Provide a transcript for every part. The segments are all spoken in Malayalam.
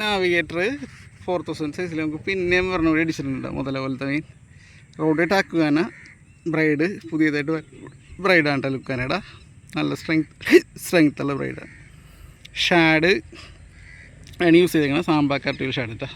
നാവിഗേറ്റർ ഫോർ തൗസൻഡ് സൈസിൽ നമുക്ക് പിന്നെയും പറഞ്ഞ പോലെ അടിച്ചിട്ടുണ്ട് മുതല പോലത്തെ മീൻ റോഡ് ടാക്കുകാന ബ്രൈഡ് പുതിയതായിട്ട് ബ്രൈഡാണ് കേട്ടോ ലുക്കാനയുടെ നല്ല സ്ട്രെങ്ത് സ്ട്രെങ്ത്തുള്ള ബ്രൈഡാണ് ഷാഡ് ആണ്. യൂസ് ചെയ്തേക്കണം സാമ്പാർ കട്ടിൽ ഷാഡ് കേട്ടോ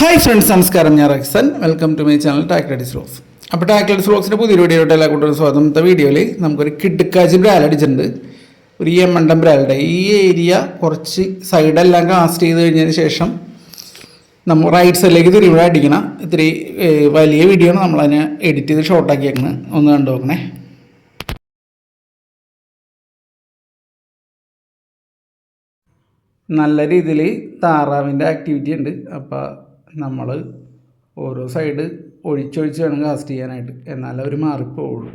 ഹായ് ഫ്രണ്ട്സ് നമസ്കാരം. ഞാൻ റക്സൻ വെൽക്കം ടു മൈ ചാനൽ ടാക്ലഡിസ് റോസ് അപ്പോൾ ടാക്ലഡിസ് റോക്സിന്റെ പുതിയ വീഡിയോയിലോട്ട് എല്ലാ കൂട്ടരും സ്വാഗതം. ഇന്നത്തെ വീഡിയോയിൽ നമുക്കൊരു കിഡ്ക്കാച്ചി ബ്രാൽ അടിച്ചിട്ടുണ്ട്. ഒരു ഈ മണ്ടം ബ്രാലിന്റെ ഈ ഏരിയ കുറച്ച് സൈഡെല്ലാം കാസ്റ്റ് ചെയ്ത് കഴിഞ്ഞതിന് ശേഷം നമ്മൾ റൈറ്റ് സൈഡിലേക്ക് തിരിവിടെ അടിക്കണം. ഇത്തിരി വലിയ വീഡിയോ ആണ് നമ്മളതിനെ എഡിറ്റ് ചെയ്ത് ഷോർട്ടാക്കിയേക്കുന്നത് ഒന്ന് കണ്ടു നോക്കണേ. നല്ല രീതിയിൽ താറാവിന്റെ ആക്ടിവിറ്റി ഉണ്ട്. അപ്പോൾ നമ്മൾ ഓരോ സൈഡ് ഒഴിച്ചൊഴിച്ച് വേണം കാസ്റ്റ് ചെയ്യാനായിട്ട്. എന്നാലേ അവർ മാറിപ്പോവുള്ളൂ.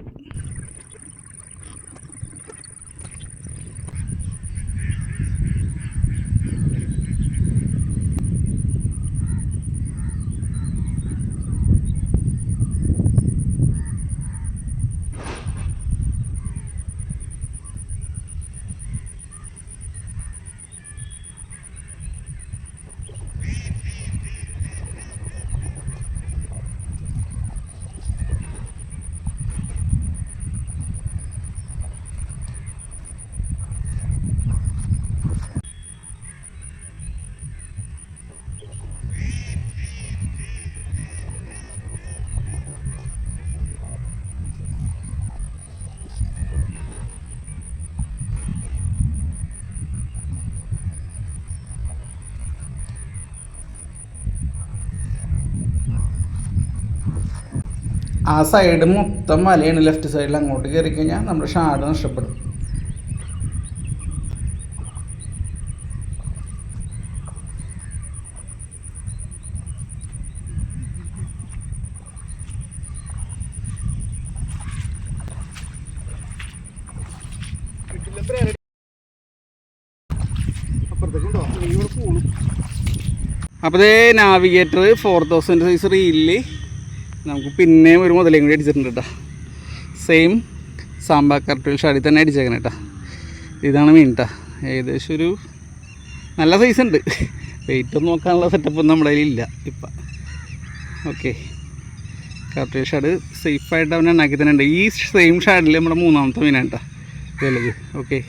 ആ സൈഡ് മൊത്തം വലയാണ് ലെഫ്റ്റ് സൈഡിൽ അങ്ങോട്ട് കയറി കഴിഞ്ഞാൽ നമ്മുടെ ഷാഡ് നഷ്ടപ്പെടും. അപ്പോൾ നാവിഗേറ്റർ ഫോർ തൗസൻഡ് സൈസ് റീലിൽ നമുക്ക് പിന്നെയും ഒരു മുതലേയും കൂടി അടിച്ചിട്ടുണ്ട് കേട്ടോ സെയിം സാമ്പാർ കറക്റ്റ് ഷാടി തന്നെ അടിച്ചേക്കണം കേട്ടോ ഇതാണ് മീൻ കേട്ടോ ഏകദേശം ഒരു നല്ല സൈസ് ഉണ്ട്. വെയിറ്റ് ഒന്നും നോക്കാനുള്ള സെറ്റപ്പ് നമ്മുടെ കയ്യിലില്ല ഇപ്പം. ഓക്കെ കറക്റ്റ് ഷാഡ് സേഫായിട്ട് അവൻ ഉണ്ടാക്കി തന്നെ ഉണ്ട് ഈ സെയിം ഷാഡിൽ നമ്മുടെ മൂന്നാമത്തെ മീനാണ് കേട്ടോ വലുത് ഓക്കെ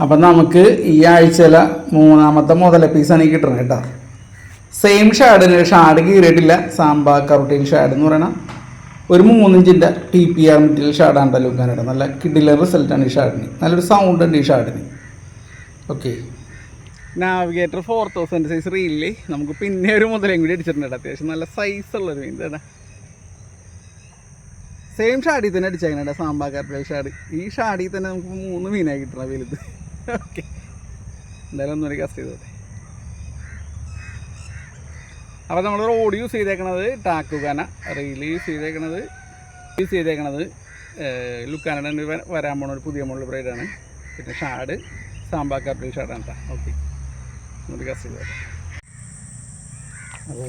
അപ്പം നമുക്ക് ഈ ആഴ്ചയിലെ മൂന്നാമത്തെ മുതല പീസാണ് ഈ കിട്ടണം കേട്ടോ സെയിം ഷാഡ് തന്നെ ഷാഡ് കീറിയിട്ടില്ല. സാമ്പാർ കറുട്ടീൻ ഷാഡ് എന്ന് പറയണം ഒരു മൂന്നിഞ്ചിന്റെ ടി പി ആർ മെറ്റീരിയൽ ഷാഡാണ് ലുക്കാനായിട്ട് നല്ല കിഡിലർ റിസൾട്ടാണ് ഈ ഷാഡിന് നല്ലൊരു സൗണ്ട് ഉണ്ട് ഈ ഷാഡിന് okay navigator four thousand size റീലിൽ നമുക്ക് പിന്നെ ഒരു മുതലേം കൂടി അടിച്ചിട്ടുണ്ട് അത്യാവശ്യം നല്ല സൈസ് മീൻ ഇതാ സെയിം ഷാഡിൽ തന്നെ അടിച്ചേക്കണേ സാമ്പാർ കറുട്ടയിൽ ഷാഡ് ഈ ഷാഡിൽ തന്നെ നമുക്ക് മൂന്ന് മീനായി കിട്ടണം വലുത്. ഓക്കെ എന്തായാലും ഒന്നുകൂടി കസ്റ്റ് ചെയ്തോട്ടെ. അപ്പോൾ നമ്മൾ റോഡ് യൂസ് ചെയ്തേക്കണത് ടാക്കുകന റീൽ യൂസ് ചെയ്തേക്കണത് യൂസ് ചെയ്തേക്കണത് ലുക്കാനയുടെ വരാൻ പോണ ഒരു പുതിയ മോഡൽ ബ്രൈഡാണ് പിന്നെ ഷാഡ് സാമ്പാർ കർപ്പിൽ ഷാഡാണ് കേട്ടോ ഓക്കെ. നമുക്ക് കസ്റ്റഡി അപ്പോൾ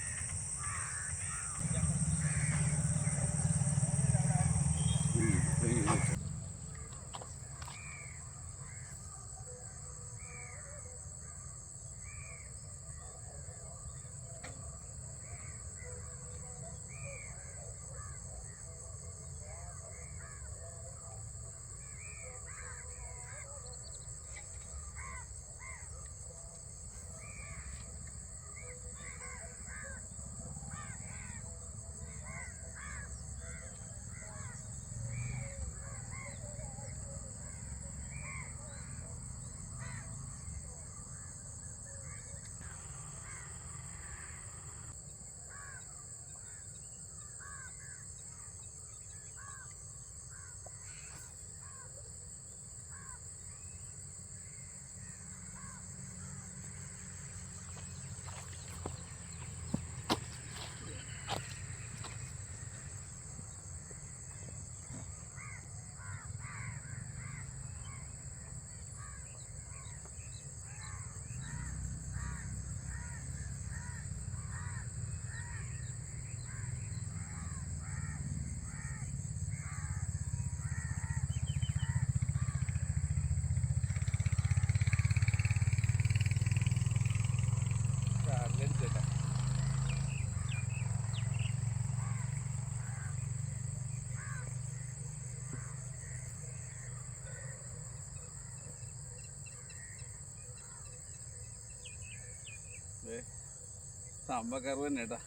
അടിച്ചില്ല സാമ്പാക്കാർ തന്നെ കേട്ടാ